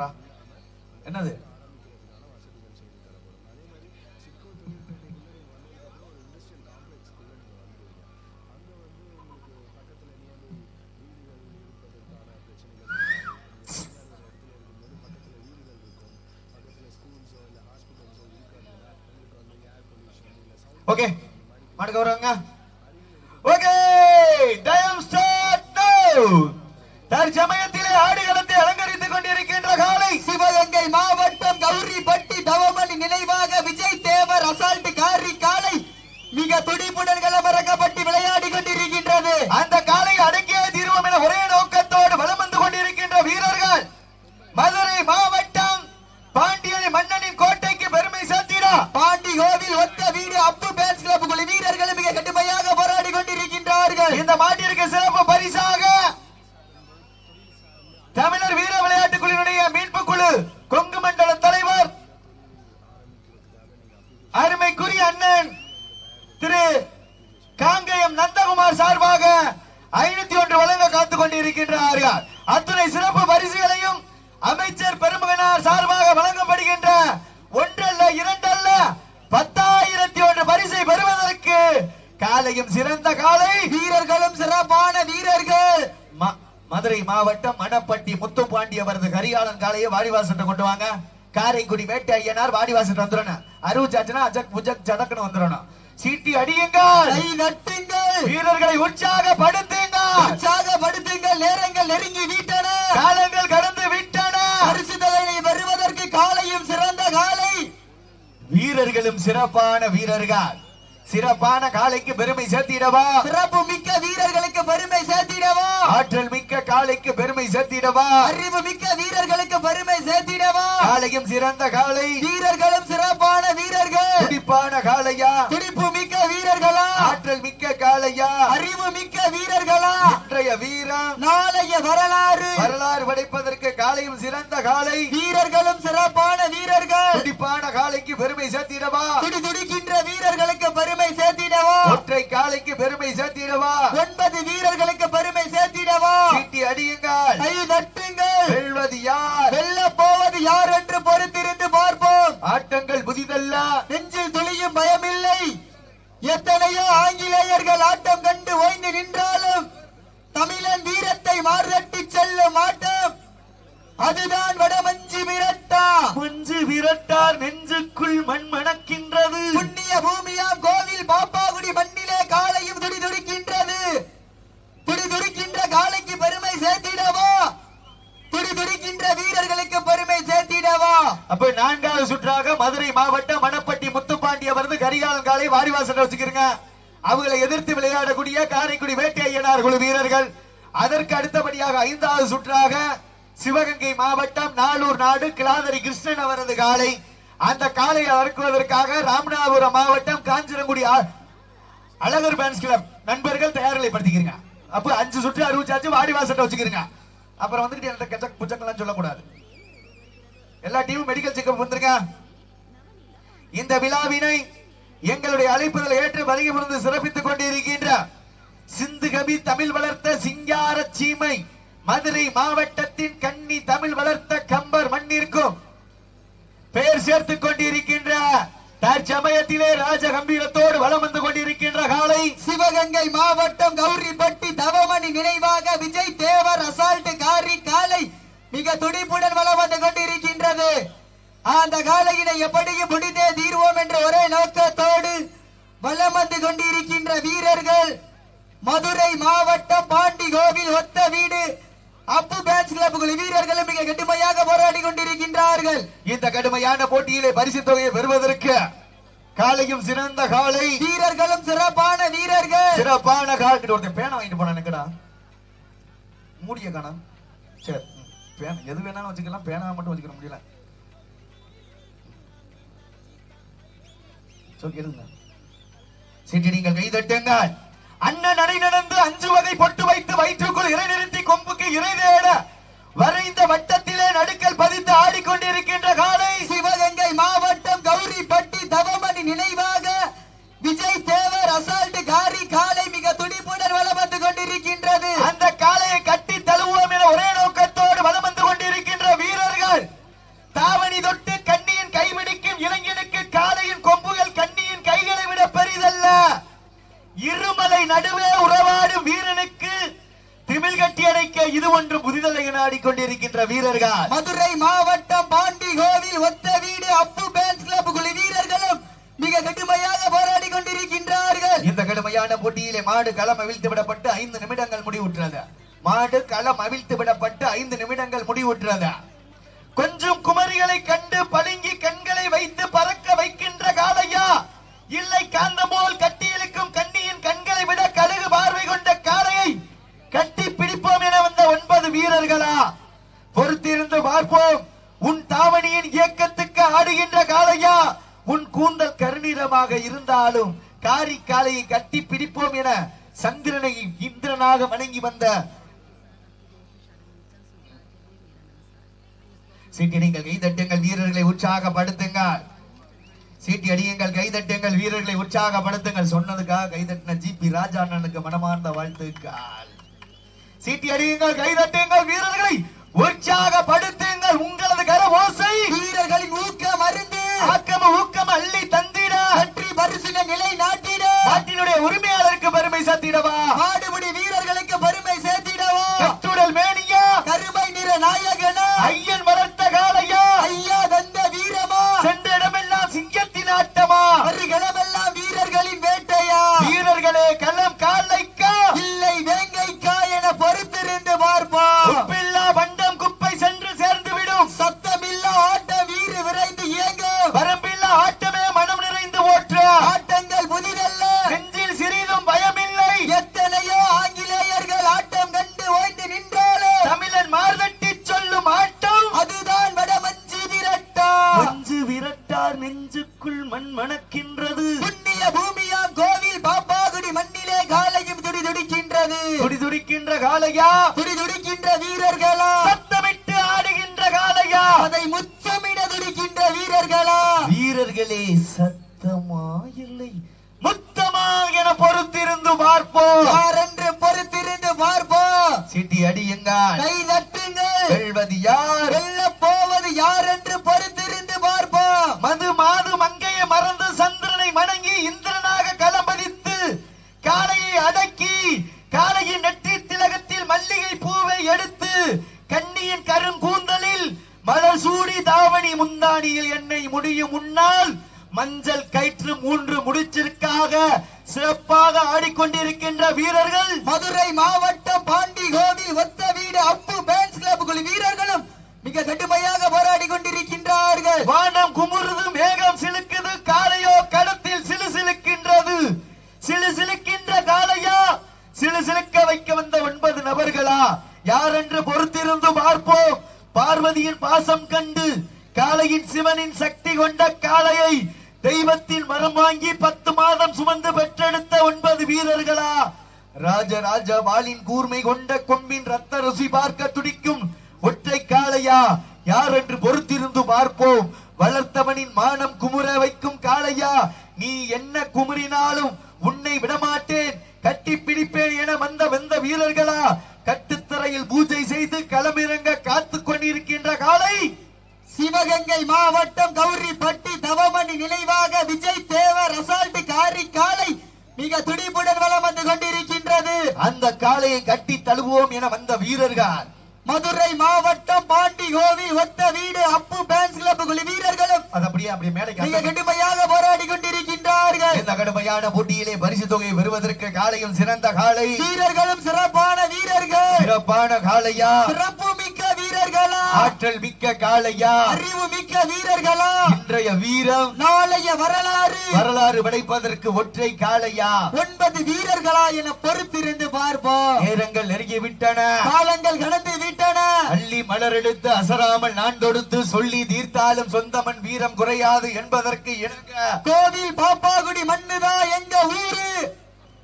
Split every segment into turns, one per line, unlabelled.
சொல்றா என்னது ஓகே மாட்டுக்கு வருவாங்க ஓகே டைம் ஸ்டார்ட் நவ தற்சமயத்திலே ஆடுகளத்தை அலங்கரித்துக் கொண்டிருக்கின்ற காலை
சிவகங்கை மாவட்டம் கௌரிப்பட்டி தவமணி நினைவாக விஜய் தேவர் அசால்ட் காரி காலை மிக துடிப்புடன் களமிறக்கப்பட்டு விளையாடி கொண்டிருக்கின்றது
அந்த காலை அடக்கிய தீர்வோம் என ஒரே நோக்கத்தோடு வலம் வந்து கொண்டிருக்கின்ற வீரர்கள் மதுரை மாவட்டம் பாண்டியன் மன்னனின் கோட்டைக்கு பெருமை சேர்த்திடா
பாண்டி கோவில் ஒத்த வீடு அப்பு பேன்ஸ் கிளப் குழு வீரர்கள் மிக கடுமையாக போராடி கொண்டிருக்கின்றார்கள்
இந்த மாட்டிற்கு சிறப்பு பரிசாக தமிழர் வீர விளையாட்டு குழுவினுடைய மீட்பு குழு கொங்கு மண்டல தலைவர் அருமைக்குரிய அண்ணன் திரு காங்கயம் நந்தகுமார் சார்பாக ஐநூத்தி ஒன்று வழங்க காத்துக் கொண்டிருக்கின்றார்கள் அத்துணை சிறப்பு பரிசுகளையும் அமைச்சர் பெருமகனார் சார்பாக வழங்கப்படுகின்ற ஒன்றல்ல இரண்டல்ல பத்தாயிரத்தி ஒன்று பரிசை பெறுவதற்கு காலையும் சிறந்த காலை.
வீரர்களும் சிறப்பான வீரர்கள்.
மதுரை மாவட்டம் மணப்பட்டி முத்துப்பாண்டி அவரது கரிகாலன் காலையை வாடிவாசத்தை கொண்டு வாங்க. காரைக்குடி வேட்டை ஐயனார் வாடிவாசத்தை வந்துடணும். அருவுச்சாச்சுனா அஜக் புஜக் ஜடக்குன்னு வந்துடணும். சீட்டி அடியுங்கள்.
நட்டுங்கள்.
வீரர்களை உற்சாகப்படுத்துங்கள்.
உற்சாகப்படுத்துங்கள். நேரங்கள் நெருங்கி விட்டன.
காலங்கள் கடந்து விட்டன.
பரிசுதலை பெறுவதற்கு காலையும் சிறந்த காலை.
வீரர்களும் சிறப்பான வீரர்கள். சிறப்பான காலைக்கு பெருமை சேர்த்திடவா?
சிறப்பு மிக்க வீரர்களுக்கு பெருமை சேர்த்திடவா?
ஆற்றல் மிக்க காலைக்கு பெருமை சேர்த்திடவா?
அறிவு மிக்க வீரர்களுக்கு பெருமை சேர்த்திடவா?
காலையும் சிறந்த காலை
வீரர்களும் சிறப்பான வீரர்கள்.
துடிப்பான காளையா?
துடிப்பு மிக்க வீரர்களா?
ஆற்றல் மிக்க காளையா?
அறிவு மிக்க வீரர்களா?
இன்றைய வீரம்.
நாளைய வரலாறு.
வரலாறு படைப்பதற்கு காலையும் சிறந்த காலை
வீரர்களும் சிறப்பான வீரர்கள்.
துடிப்பான காலைக்கு பெருமை சேர்த்திடவா?
துடி துடிக்கின்ற வீரர்களுக்கு பெருமை சேர்த்திடவா?
ஒற்றை காலைக்கு பெருமை சேர்த்திடவா?
ஒன்பது வீரர்களுக்கு பெருமை சேர்த்திடவா?
சீட்டி அடியுங்கள்.
கை தட்டுங்கள்.
வெல்வது யார்?
வெல்ல போவது யார் என்று பொறுத்திருந்து பார்ப்போம்.
ஆட்டங்கள் புதிதல்ல.
நெஞ்சில் துளியும் பயமில்லை. எத்தனையோ ஆங்கிலேயர்கள் ஆட்டம் கண்டு ஓய்ந்து நின்றாலும் தமிழன் வீரத்தை மார்தட்டி செல்லும் ஆட்டம். அதுதான் வடமஞ்சி விரட்டா.
மஞ்சு விரட்டார் நெஞ்சுக்குள் மண் மணக்கின்றது
புண்ணிய பூமியாம் கோவில் பாப்பாகுடி மண்ணிலே காலையும் துடி துடிக்கின்றது துடி துடிக்கின்ற காலைக்கு பெருமை சேர்த்திடவா? துடி துடிக்கின்ற வீரர்களுக்கு பெருமை சேர்த்திடவா?
அப்ப நான்காவது சுற்றாக மதுரை மாவட்டம் மணப்பட்டி முத்துப்பாண்டி அவரது கரிகாலன் காலை வாரிவாசனை வச்சுக்கிறங்க. அவங்களை எதிர்த்து விளையாடக்கூடிய காரைக்குடி வேட்டை ஐயனார் குழு வீரர்கள். அதற்கு அடுத்தபடியாக ஐந்தாவது சுற்றாக சிவகங்கை மாவட்டம் நாளூர் நாடு கிளாதரி கிருஷ்ணன் அவரது காலை. அந்த காலை அறுக்குவதற்காக ராமநாதபுரம் மாவட்டம் காஞ்சிரங்குடி அழகர் பேன்ஸ் கிளப் நண்பர்கள் தயார்நிலைப்படுத்திக்கிறீங்க அப்ப அஞ்சு சுற்று அறிவிச்சாச்சு வாடிவாசட்டை வச்சுக்கிறீங்க. அப்புறம் வந்துட்டு என்கிட்ட கச்சக் புச்சக்கெல்லாம் சொல்லக்கூடாது. எல்லா டீமும் மெடிக்கல் செக்அப் வந்துருங்க இந்த விழாவினை எங்களுடைய அழைப்புதல் ஏற்று வருகை புரிந்து சிறப்பித்துக் கொண்டிருக்கின்ற சிந்து கவி தமிழ் வளர்த்த சிங்கார சீமை மதுரை மாவட்ட மாவட்டத்தின் கண்ணி தமிழ் வளர்த்த கம்பர் மண்ணிற்கும் பெயர் சேர்த்துக் கொண்டிருக்கின்ற தற்சமயத்திலே ராஜ கம்பீரத்தோடு வலம் வந்து கொண்டிருக்கின்ற காலை
சிவகங்கை மாவட்டம் கௌரிப்பட்டி தவமணி நினைவாக விஜய் தேவர் அசால்ட் காரி காலை மிக துடிப்புடன் வளம் வந்து கொண்டிருக்கின்றது. அந்த காலையினை எப்படியும் முடிந்தே தீர்வோம் என்ற ஒரே நோக்கத்தோடு வளம் வந்து கொண்டிருக்கின்ற வீரர்கள் மதுரை மாவட்டம் பாண்டி கோவில் ஒத்த வீடு அப்பு பேன்ஸ் கிளப் குழு வீரர்களும் மிக கடுமையாக போராடி கொண்டிருக்கின்றார்கள்.
இந்த கடுமையான போட்டியிலே பரிசு தொகையை பெறுவதற்கு காலையும் சிறந்த காலை.
வீரர்களும் சிறப்பான வீரர்கள்.
சிறப்பான காலத்தில் ஒருத்தன் பேனா வாங்கிட்டு போனா எனக்குடா மூடிய காணா. சரி. பேனா எது வேணாலும் வச்சுக்கலாம். பேனா மட்டும் வச்சுக்க முடியல. சரி நீங்கள் கை தட்டுங்கள். அண்ணன் நடை நடந்து அஞ்சு வகை பொட்டு வைத்து வயிற்றுக்குள் இறை நிறுத்தி கொம்புக்கு இறை தேட வரைந்த வட்டத்திலே நடுக்கல் பதித்து ஆடிக்கொண்டிருக்கின்ற காலை
சிவகங்கை மாவட்டம் கௌரிப்பட்டி தவமணி நினைவாக விஜய் தேவர் அசால்ட் காரி
ஆடிக்கொண்டிருக்கின்ற வீரர்கள்.
மதுரை மாவட்டம் பாண்டி கோவில் ஒத்த வீடு அப்பு பேன்ஸ் கிளப் குழு வீரர்களும் மிக கடுமையாக போராடி கொண்டிருக்கின்றார்கள்.
இந்த கடுமையான போட்டியிலே மாடு களம் அவிழ்த்து விடப்பட்டு ஐந்து நிமிடங்கள் முடிவுற்றது. மாடு களம் அவிழ்த்து விடப்பட்டு ஐந்து நிமிடங்கள் முடிவுற்றது. கொஞ்சம் குமரிகளை கண்டு பதுங்கி கண்களை வைத்து பறக்க வைக்கின்ற காளையா? இல்லை காந்தம் போல் கட்டி இழுக்கும் கண்ணியின் கண்களை விட கழுகு பார்வை கொண்ட காளையை கட்டி பிடிப்போம் என வந்த ஒன்பது வீரர்களா? பொறுத்திருந்து பார்ப்போம். உன் தாவணியின் இயக்கத்துக்கு ஆடுகின்ற காளையா? உன் கூந்தல் கருநீரமாக இருந்தாலும் காரி காளையை கட்டி பிடிப்போம் என சந்திரனை இந்திரனாக வணங்கி வந்த சீட்டியடிங்கள் கைதட்டுங்கள் வீரர்களை உற்சாகப்படுத்துங்கள். சீட்டி அடியுங்கள் கைதட்டுங்கள் வீரர்களை உற்சாகப்படுத்துங்கள். சொன்னதுக்காக கைதட்டின ஜிபி ராஜா அண்ணனுக்கு மனமார்ந்த வாழ்த்துக்கள். சீட்டி அடியுங்கள் கைதட்டுங்கள் வீரர்களை உற்சாகப்படுத்துங்கள் உங்களது கர ஓசை
வீரர்களின் ஊக்க மருந்து
ஆக்கம ஊக்கம் அள்ளி தந்திட.
வெற்றி பரிசின நிலை நாட்டிட
நாட்டினுடைய உரிமையாளருக்கு பெருமை சத்திடவா
மாடுபிடி வீரர்களுக்கு பெருமை சேர்த்திடவா.
கட்டுடல் மேனியா.
கருமை நிற நாயகனா.
ஐயன் வளர்த்த காலையா
ஐயா தந்த வீரமா.
சென்ற இடமெல்லாம் சிங்கத்தின் ஆட்டமா.
வருகளமெல்லாம் வீரர்களின் வேட்டையா.
வீரர்களே களம் காலைக்கா சத்தமா இல்லை முத்தமா என பொறுத்திருந்து பார்ப்போம்.
யாரென்று பொறுத்திருந்து பார்ப்போம்?
சிட்டி அடியுங்கள்.
கை தட்டுங்கள்.
வெல்வது யார்?
வெல்ல போவது யார் என்று பொறுத்திருந்து பார்ப்போம்?
மது மாது மங்கையை மறந்து சந்திரனை வணங்கி இந்திரனாக களம்பதித்து காளையை அடக்கி காளையின் நெற்றி திலகத்தில் மல்லிகை பூவை எடுத்து கண்ணியின் கருங்கூந்தலில் மலர் சூடி தாவணி முந்தானியில் என்னை முடியும் முன்னால் மஞ்சள் கயிற்று மூன்று முடிச்சிற்காக சிறப்பாக ஆடிக்கொண்டிருக்கின்ற வீரர்கள்
மதுரை மாவட்டம் பாண்டி கோவில் ஒத்த வீடு அப்பு பேன்ஸ் கிளப் குழு வீரர்களும் மிக கடுமையாக போராடி கொண்டிருக்கின்றார்கள்
வானம் குமுறுது மேகம் சிலுக்குது காளையோ களத்தில் சிலு சிலுக்கின்றது சிலு சிலுக்கின்ற காளையா சிலு சிலுக்க வைக்க வந்த ஒன்பது நபர்களா யார் என்று பொறுத்திருந்து பார்ப்போம் பார்வதியின் பாசம் கண்டு காளையின் சிவனின் சக்தி கொண்ட காளையை தெய்வத்தின் மரம் வாங்கி பத்து மாதம் சுமந்து பெற்றெடுத்த ஒன்பது வீரர்களா ராஜராஜ வாளின் கூர்மை கொண்ட கொம்பின் ரத்த ருசி பார்க்க துடிக்கும் ஒற்றை காளையா யார் என்று பொறுத்திருந்து பார்ப்போம் வளர்த்தவனின் மானம் குமுற வைக்கும் காளையா நீ என்ன குமுறினாலும் உன்னை விடமாட்டேன். கட்டி பிடிப்பேன் என வந்த வெந்த வீரர்களா கட்டுத்தரையில் பூஜை செய்து களமிறங்க காத்துக் கொண்டிருக்கின்ற காளை.
சிவகங்கை மாவட்டம் கௌரிப்பட்டி தவமணி நினைவாக விஜய் தேவர் அசால்ட் காரி காலை மிக துடிப்புடன் வலம் வந்து கொண்டிருக்கின்றது.
அந்த காளையை கட்டி தழுவோம் என வந்த வீரர்கள்.
மதுரை மாவட்டம் பாண்டி கோவில் ஒத்த வீடு அப்பு பேன்ஸ் கிளப் குழு வீரர்களும்.
அது அப்படியே அப்படியே மேலே
மிக. கடுமையாக போராடி கொண்டிருக்கின்றார்கள்.
இந்த கடுமையான போட்டியிலே பரிசு தொகையை பெறுவதற்கு காளையும் சிறந்த காளை
வீரர்களும் சிறப்பான வீரர்கள்.
சிறப்பான காளையா
சிறப்பு மிக்க வீரர்களா?
ஆற்றல் மிக்க காளையா
அறிவு மிக்க வீரர்களா?
இன்றைய வீரம்
நாளைய வரலாறு.
வரலாறு படைப்பதற்கு ஒற்றை காளையா?
ஒன்பது வீரர்களா என பொறுத்திருந்து பார்ப்போம்.
நேரங்கள் நெருங்கி விட்டன.
காலங்கள் கடந்து விட்டன.
அள்ளி மலர் எடுத்து அசராமல் நான் தொடுத்து சொல்லி தீர்த்தாலும் சொந்தமன் வீரம் குறையாது என்பதற்கு இணங்க.
கோவில் பாப்பாகுடி மண்ணுதா எங்க ஊரு?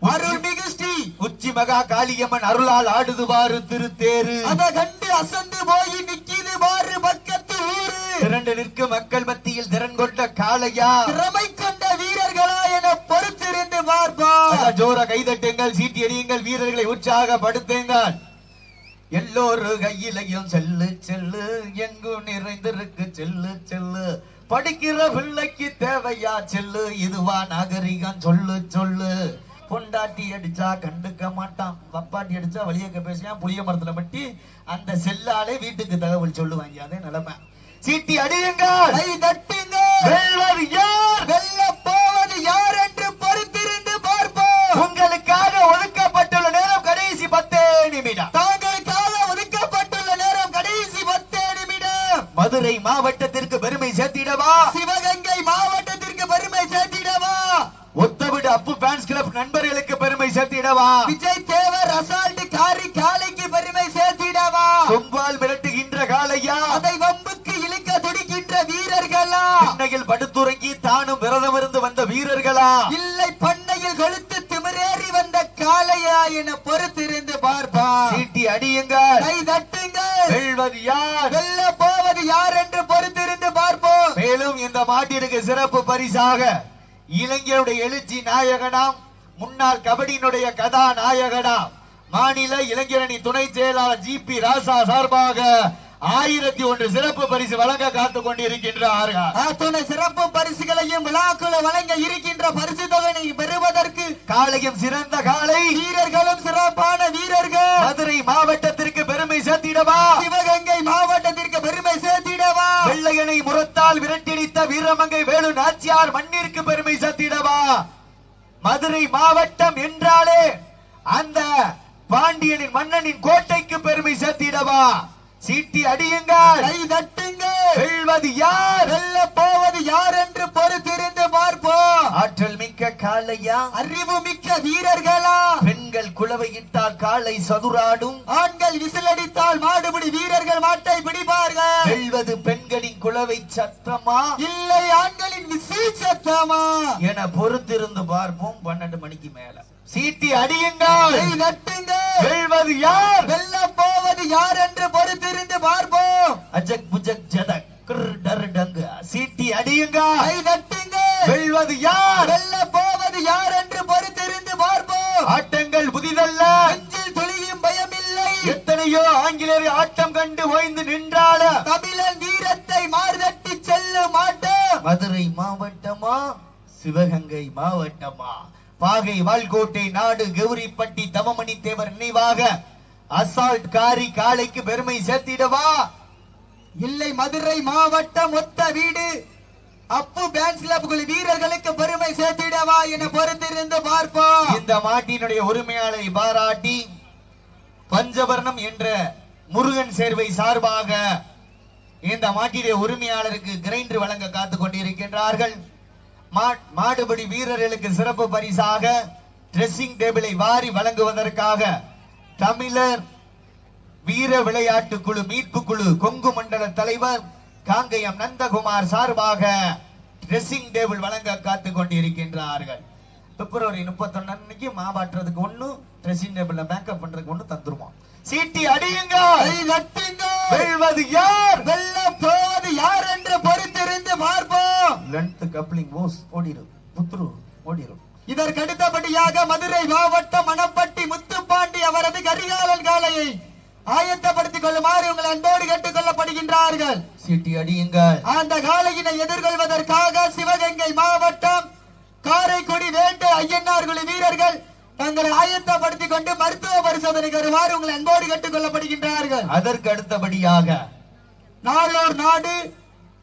அருள்மிகு ஸ்ரீ
உச்சி மகா காளியம்மன் அருளால் ஆடுது பாரு திருத்தேரு
அத கண்டு அசந்து போய் நிக்கிது பாரு பக்கத்து ஊரு.
திரண்டு நிற்கும் மக்கள் மத்தியில் திறன் கொண்ட காளையா?
திறமை கொண்ட வீரர்களா என பொறுத்திருந்து பார்ப்போம்.
ஜோர கைதட்டுங்கள் சீட்டி எறியுங்கள் வீரர்களை உற்சாகப்படுத்துங்கள். எல்லோரு கையிலையும் செல்லு செல்லு எங்கும் நிறைந்திருக்கு செல்லு செல்லு. படிக்கிற பிள்ளைக்கு தேவையா செல்லு. இதுவா நாகரிகம் சொல்லு சொல்லு. பொண்டாட்டி அடிச்சா கண்டுக்க மாட்டான். வப்பாட்டி அடிச்சா வழியக்க பேசுவான் புளிய மரத்துல மட்டி அந்த செல்லாலே வீட்டுக்கு தகவல் சொல்லுவாங்க. அதே நிலைமை. சீட்டி அடியுங்கள்
கை தட்டுங்க
வெல்வது யார்?
வெல்ல போவது யார் என்று பொறுத்திருந்து பார்ப்போம்.
உங்களுக்காக ஒதுக்கப்பட்டுள்ள நேரம் கடைசி பத்தே நிமிடம்.
தாங்களுக்காக ஒதுக்கப்பட்டுள்ள நேரம் கடைசி பத்து நிமிடம்.
மதுரை மாவட்டத்திற்கு பெருமை சேர்த்திடவா?
சிவகங்கை மாவட்டத்திற்கு பெருமை சேர்த்திடவா?
ஒத்தவிடு அப்பு ஃபேன்ஸ் கிளப் நண்பர்களுக்கு பெருமை சேர்த்திடவா?
வீரர்களா இல்லை பண்ணையில் கொளுத்து திமிரேறி வந்த காளையா என பொறுத்திருந்து பார்ப்பா.
சீட்டி அடியுங்கள்.
கை தட்டுங்கள்.
வெல்வது யார்?
வெல்ல போவது யார் என்று பொறுத்திருந்து பார்ப்போம்.
மேலும் இந்த மாட்டிற்கு சிறப்பு பரிசாக இளைஞருடைய எழுச்சி நாயகனாம் முன்னாள் கபடியினுடைய கதாநாயகனாம் மாநில இளைஞரணி துணை செயலாளர் ஜி பி ராசா சார்பாக ஆயிரத்தி ஒன்று சிறப்பு பரிசு வழங்க காத்துக் கொண்டிருக்கின்றார்கள்
சிறப்பு பரிசுகளையும் விழாக்குழு வழங்க இருக்கின்ற பரிசு தொகையை பெறுவதற்கு
காளையும் சிறந்த காளை
வீரர்களும் சிறப்பான வீரர்கள்.
மதுரை மாவட்டத்திற்கு பெருமை சேர்த்திடவா?
சிவகங்கை மாவட்டத்திற்கு பெருமை சேர்த்திடவா?
வெள்ளையனை முரத்தால் விரட்டியடித்த வீரமங்கை வேலு நாச்சியார் மண்ணிற்கு பெருமை சேர்த்திடவா? மதுரை மாவட்டம் என்றாலே அந்த பாண்டியனின் மன்னனின் கோட்டைக்கு பெருமை சேர்த்திடவா? சீட்டி அடியுங்கள்.
கை தட்டுங்கள்.
வெல்வது யார்?
வெல்ல போவது யார் என்று பொறுத்திருந்து பார்ப்போம்.
ஆற்றல் மிக்க காளையா?
அறிவு மிக்க வீரர்களா?
பெண்கள் குலவையிட்டால் காளை சதுராடும்.
ஆண்கள் விசிலடித்தால் மாடுபிடி வீரர்கள் மாட்டை பிடிப்பார்கள்.
வெல்வது பெண்களின் குலவை சத்தமா?
இல்லை ஆண்களின் விசில் சத்தமா?
என பொறுத்திருந்து பார்ப்போம் பன்னெண்டு மணிக்கு மேல. சீட்டி அடியுங்கள்.
கை தட்டுங்கள்.
வெல்வது யார்?
வெல்ல போவது யார் என்று பொறுத்திருந்து பார்ப்போம்.
அஜக் புஜக் ஜதக் டங்கு சீட்டி அடியுங்கள்
கை தட்டுங்கள்
வெல்வது யார்?
வெல்ல போவது யார் என்று பொறுத்திருந்து பார்ப்போம்.
ஆட்டங்கள் புதிதல்ல.
நெஞ்சில் துளியும் பயமில்லை.
எத்தனையோ ஆங்கிலேயர் ஆட்டம் கண்டு ஓய்ந்து நின்றால.
தமிழன் வீரத்தை மார்தட்டி செல்ல மாட்டோம்
மதுரை மாவட்டமா? சிவகங்கை மாவட்டமா? பாகை வால்கோட்டை நாடு கௌரிப்பட்டி தவமணி தேவர் நினைவாக அசால்ட் காரி காளைக்கு பெருமை சேர்த்திடவா?
இல்லை மதுரை மாவட்டம் மொத்த வீடு. அப்பு பேன்ஸ் கிளப் குழு வீரர்களுக்கு பெருமை சேர்த்திடவா என பொறுத்திருந்து பார்ப்போம்.
இந்த மாட்டினுடைய உரிமையாளரை பாராட்டி பஞ்சவர்ணம் என்ற முருகன் சேர்வை சார்பாக இந்த மாட்டினுடைய உரிமையாளருக்கு கிரைண்டர் வழங்க காத்துக் கொண்டிருக்கின்றார்கள். மா- வீரர்களுக்கு சிறப்பு பரிசாக ட்ரெஸ்ஸிங் டேபிளை வாரி வழங்குவதற்காக தமிழர் வீர விளையாட்டு குழு மீட்பு குழு கொங்கு மண்டல தலைவர் காங்கயம் நந்தகுமார் சார்பாக ட்ரெஸ்ஸிங் டேபிள் வழங்க காத்துக் கொண்டிருக்கின்றார்கள். பிப்ரவரி முப்பத்தொன்னு அன்னைக்கு மாவாட்டுறதுக்கு ஒண்ணு ட்ரெஸ்ஸிங் டேபிள்ல மேக்கப் பண்றதுக்கு ஒண்ணு தந்துருவோம். சீட்டி அடியுங்க. வெல்வது யார்?
வெல்ல போவது யார் என்று பொறுத்திருந்து பார்ப்போம்!
லென்த் கப்ளிங் ஓஸ் ஓடிரும் புத்துரு ஓடிரும்.
இதற்கடுத்தபடியாக மதுரை மாவட்டம் மணப்பட்டி முத்துப்பாண்டி அவரது கரிகாலன் காளையை ஆயத்தப்படுத்திக் கொள்ளுமாறு உங்கள் அன்போடு கேட்டுக் கொள்ளப்படுகின்றார்கள்
சீட்டி அடியுங்கள்.
அந்த காளையினை எதிர்கொள்வதற்காக சிவகங்கை மாவட்டம் காரைக்குடி வேட்டை ஐயன்னார் குழு வீரர்கள் தங்களை ஆயத்தப்படுத்திக் கொண்டு மருத்துவ பரிசோதனைக்கு வருமாறு உங்கள் அன்போடு கேட்டுக் கொள்ளப்படுகின்றார்கள்
அதற்கு அடுத்தபடியாக
நாளூர் நாடு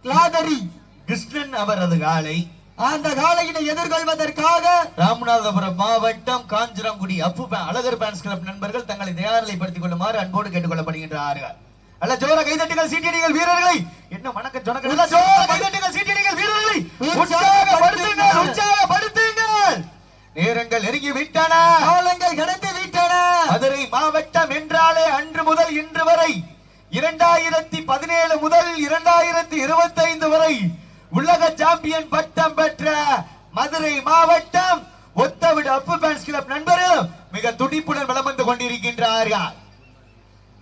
கிளாதரி.
கிருஷ்ணன் அவரது காலை
அந்த காளையினை எதிர்கொள்வதற்காக
ராமநாதபுரம் மாவட்டம் காஞ்சிரங்குடி அப்பு அழகர் பேன்ஸ் கிளப் நண்பர்கள் தங்களை தயாரிலைப்படுத்திக் கொள்ளுமாறு அன்போடு கேட்டுக்கொள்ளப்படுகின்றார்கள். அல்ல ஜோர கைதட்டுகள் சீட்டியடிகள் வீரர்களை! என்ன சொனக்க நல்ல ஜோர கைதட்டுகள் சீட்டியடிகள் வீரர்களை! உற்சாகப்படுத்துங்கள்! உற்சாகப்படுத்துங்கள்! நேரங்கள் நெருங்கி விட்டன
காலங்கள் கடந்து விட்டன
மதுரை மாவட்டம் என்றாலே அன்று முதல் இன்று வரை இரண்டாயிரத்தி பதினேழு முதல் இரண்டாயிரத்தி இருபத்தி ஐந்து வரை உலக சாம்பியன் பட்டம் பெற்ற மதுரை மாவட்டம் ஒத்தவிடு அப்பு பேன்ஸ் கிளப் நண்பரும் மிக துடிப்புடன் வலம் வந்து கொண்டிருக்கின்றார்கள்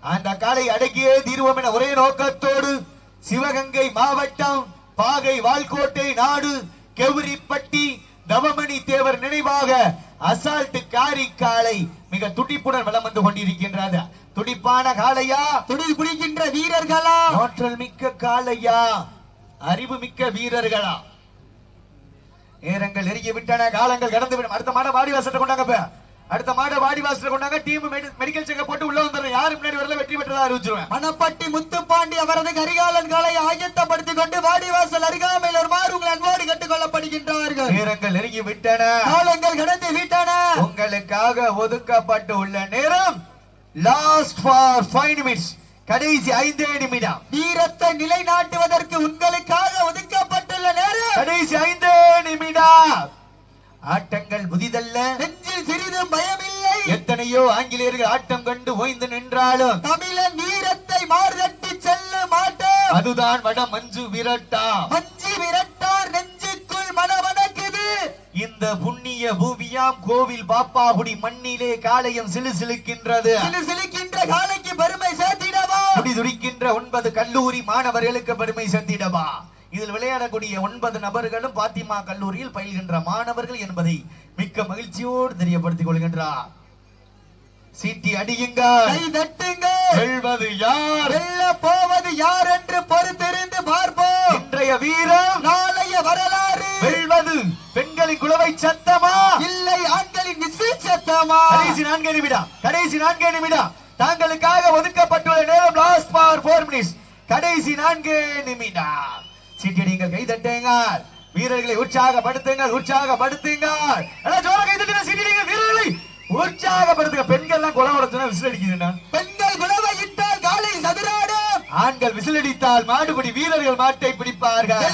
அந்த காலை அடக்கியே தீர்வோம் என ஒரே நோக்கத்தோடு சிவகங்கை மாவட்டம் பாகை வால்கோட்டை நாடு கெவுரிப்பட்டி நவமணி தேவர் நினைவாக அசால்ட் காரி காலை மிக துடிப்புடன் வலம் வந்து கொண்டிருக்கின்றது. துடிப்பான காளையா?
துடி பிடிக்கின்ற வீரர்களா?
ஆற்றல் மிக்க காளையா? அறிவு மிக்க வீரர்களா? நேரங்கள் நெருங்கி விட்டன காலங்கள் கடந்து விடும். அடுத்த மாட வாடி வாசத்தை கொண்டாங்க இப்ப. அடுத்த மாட வாடி வாசத்தை கொண்டாங்க டீம் மெடிக்கல் செக்கப் போட்டு உள்ள வந்துடுறேன். யாரு முன்னாடி வரல வெற்றி பெற்றதா அறிவிச்சிருவேன்.
மணப்பட்டி முத்துப்பாண்டி அவரது கரிகாலன் காலை ஆயத்தப்படுத்திக் கொண்டு வாடிவாசல் அருகாமையில் வருமாறு உங்கள் அன்போடு கேட்டுக் கொள்ளப்படுகின்றார்கள்
நேரங்கள் நெருங்கி விட்டன.
காலங்கள் கடந்து விட்டன.
உங்களுக்காக ஒதுக்கப்பட்டு உள்ள நேரம் லாஸ்ட் ஃபார் ஃபைவ் நிமிட்ஸ் கடைசி ஐந்தே நிமிடம்.
வீரத்தை நிலைநாட்டுவதற்கு உங்களுக்காக ஒதுக்கப்பட்டுள்ள நேரம்.
கடைசி ஐந்தே நிமிடம். ஆட்டங்கள் புதிதல்ல.
நெஞ்சில் சிறிதும் பயமில்லை.
எத்தனையோ ஆங்கிலேயர்கள் ஆட்டம் கண்டு ஓய்ந்து நின்றாலும்
தமிழன் வீரத்தை மார்தட்டி செல்ல மாட்டோம்
அதுதான் வட மஞ்சு விரட்டா
மஞ்சி விரட்டார் நெஞ்சுக்குள் மனமணக்குது
இந்த புண்ணிய பூமியாம் கோவில் பாப்பாகுடி மண்ணிலே காளையம் சிலுசிலுக்கின்றது
சிலு சிலுக்கின்ற காலைக்கு பெருமை
துடி துடிக்கின்ற ஒன்பது கல்லூரி மாணவர்களுக்கு பெருமை சேர்த்திடவா? இதில் விளையாடக்கூடிய ஒன்பது நபர்களும் பாத்திமா கல்லூரியில் பயில்கின்ற மாணவர்கள் என்பதை மிக்க மகிழ்ச்சியோடு தெரியப்படுத்திக் கொள்கின்றார். சீட்டி அடியுங்கள்.
கை
வெல்வது யார்?
வெல்ல போவது யார் என்று பொறுத்திருந்து பார்ப்போம்.
இன்றைய வீரம்
நாளைய வரலாறு.
வெல்வது பெண்களின் குலவை சத்தமா?
இல்லை ஆண்களின் விசில் சத்தமா?
கடைசி நான்கு நிமிடம் கடைசி நான்கு நிமிடம். தாங்களுக்காக ஒதுக்கப்பட்டுள்ள நேரம் லாஸ்ட் ஃபார் ஃபோர் மினிட்ஸ் கடைசி நான்கு நிமிடம். சீட்டி நீங்கள் கை தட்டுங்கள். வீரர்களை உற்சாகப்படுத்துங்கள் உற்சாகப்படுத்துங்கள். ஜோர கை தட்டுங்க சீட்டி நீங்கள் வீரர்களை உற்சாகப்படுத்துங்க. பெண்கள் எல்லாம் கொலை உடச்சுனா விசில் அடிக்குதுன்னா
பெண்கள் குலவை இட்டால் காலை சதுராடும்.
ஆண்கள் விசில் அடித்தால் மாடுபிடி வீரர்கள் மாட்டை பிடிப்பார்கள்.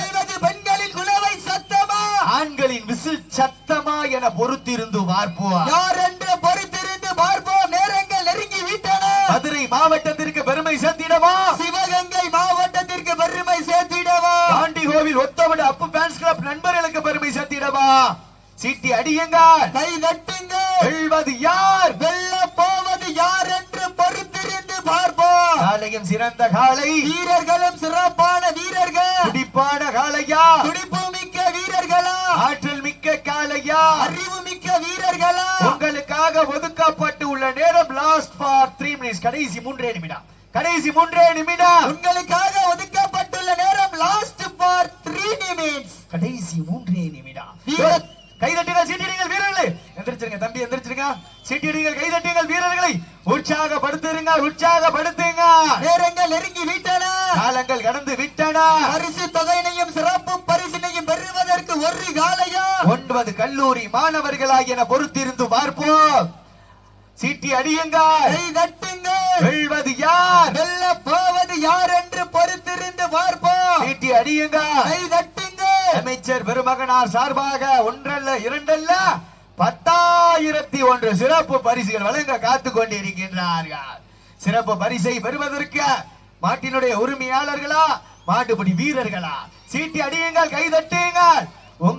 பெண்களின் குலவை சத்தமா?
ஆண்களின் விசில் சத்தமா என பொறுத்திருந்து பார்ப்போம்.
யார் என்று பொறுத்திருந்து பார்ப்போம் நேரங்கள் நெருங்கி விட்டன
மதுரை மாவட்டத்திற்கு பெருமை சேர்த்திடவா?
சிவகங்கை மாவட்டத்திற்கு பெருமை சேர்த்திடவா?
பாண்டி கோவில் ஒத்தவடு அப்பு ஃபேன்ஸ் கிளப் நண்பர்களுக்கு பெருமை சேர்த்திடவா? சீட்டி அடியுங்கள்
கை தட்டுங்கள்
வெல்வது யார்?
வெல்ல போவது யார் என்று பொறுத்திருந்து பார்ப்போம்.
காலையும் சிறந்த காலை.
வீரர்களும் சிறப்பான வீரர்கள்.
துடிப்பான காளையா
துடிப்பு மிக்க வீரர்களா?
ஆற்றல் மிக்க காளையா
அறிவு மிக்க வீரர்களா?
உங்களுக்காக ஒதுக்கப்பட்டு உள்ள நேரம் லாஸ்ட் ஃபார் த்ரீ மினிட்ஸ் கடைசி மூன்றே நிமிடம். கடைசி மூன்றே நிமிடம்.
உங்களுக்காக ஒதுக்கப்பட்டுள்ள நேரம் லாஸ்ட் ஃபார் த்ரீ நிமிட்ஸ்
கடைசி மூன்றே நிமிடம். கைதட்டுங்கள் சீட்டிடுங்கள் வீரர்களே. எந்திரிச்சிருங்க தம்பி எந்திரிச்சிருங்க. சீட்டிடுங்கள் கைதட்டுங்கள் வீரர்களை. உற்சாகப்படுத்துங்க உற்சாகப்படுத்துங்க.
நேரங்கள் நெருங்கி விட்டன.
காலங்கள் கடந்து விட்டன.
பரிசு தொகையினையும் சிறப்பு ஒரு காலையா?
ஒன்பது கல்லூரி மாணவர்களாகியன பொறுத்திருந்து பார்ப்போம். சீட்டி அடியுங்கள்.
கை தட்டுங்கள்.
வெல்வது யார்?
வெல்ல போவது யார் என்று பொறுத்திருந்து பார்ப்போம்.
சீட்டி அடியுங்கள்.
தட்டுங்கள்.
அமைச்சர் பெருமகனார் சார்பாக ஒன்றல்ல இரண்டல்ல பத்தாயிரத்தி ஒன்று சிறப்பு பரிசுகள் வழங்க காத்து கொண்டிருக்கின்றார்கள். சிறப்பு பரிசை பெறுவதற்கு மாட்டினுடைய உரிமையாளர்களா? மாட்டுப்படி வீரர்களா? சீட்டி அடியுங்கள் கைதட்டுங்கள்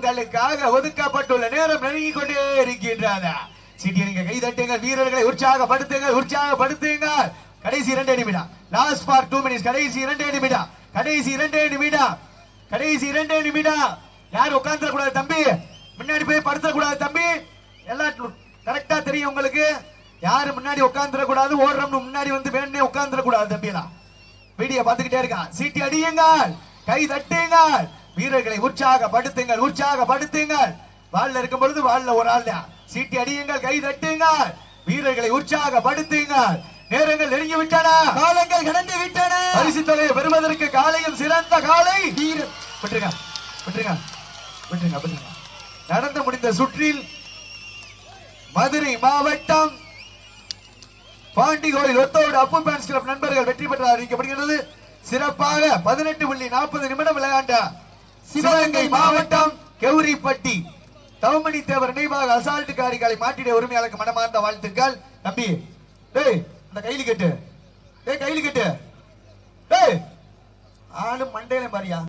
உங்களுக்காக ஒதுக்கப்பட்டுள்ள நேரம் நெருங்கிக் கொண்டே இருக்கின்றது சீட்டி கை கைதட்டுங்கள் வீரர்களை உற்சாகப்படுத்துங்கள் உற்சாகப்படுத்துங்கள். கடைசி இரண்டே நிமிடம். லாஸ்ட் ஃபார் டூ மினிட்ஸ் கடைசி இரண்டே நிமிடம். கடைசி இரண்டே நிமிடம். கடைசி இரண்டே நிமிடம். யார் உட்கார்ந்துட கூடாது தம்பி? முன்னாடி போய் படுத்த கூடாது தம்பி. எல்லாம் கரெக்டா தெரியும் உங்களுக்கு. யாரு முன்னாடி உட்கார்ந்துட கூடாது ஓடுறோம்னு முன்னாடி வந்து வேணே உட்கார்ந்துட கூடாது தம்பி எல்லாம். வீடியோ பார்த்துக்கிட்டே இருக்கான் சீட்டி அடியுங்கள். கை தட்டுங்கள். வீரர்களை உற்சாகப்படுத்துங்கள் உற்சாகப்படுத்துங்கள். வாள்ல இருக்கும் பொழுது வாள்ல ஒரு ஆள் சீட்டி அடியுங்கள் கை தட்டுங்கள். வீரர்களை உற்சாகப்படுத்துங்கள். நேரங்கள் நெருங்கி விட்டன
காலங்கள் கடந்து விட்டன
பரிசு தொகையை பெறுவதற்கு காலையும் சிறந்த காலை.
வீர-
விட்டுருங்க விட்டுருங்க விட்டுருங்க விட்டுருங்க. நடந்து முடிந்த சுற்றில் மதுரை மாவட்டம் பாண்டி கோயில் ஒத்தோடு அப்பு பேன்ஸ் கிளப் நண்பர்கள் வெற்றி பெற்ற அறிவிக்கப்படுகிறது. சிறப்பாக பதினெட்டு புள்ளி நாற்பது நிமிடம் விளையாண்ட சிவகங்கை மாவட்டம் கௌரிப்பட்டி தவமணி தேவர் நினைவாக அசால்ட் காரிகளை மாட்டிட உரிமையாளருக்கு மனமார்ந்த வாழ்த்துக்கள். தம்பி டேய் அந்த கைலி கட்டு. டேய் கைலி கட்டு. டேய் ஆளு மண்டையில பாரியா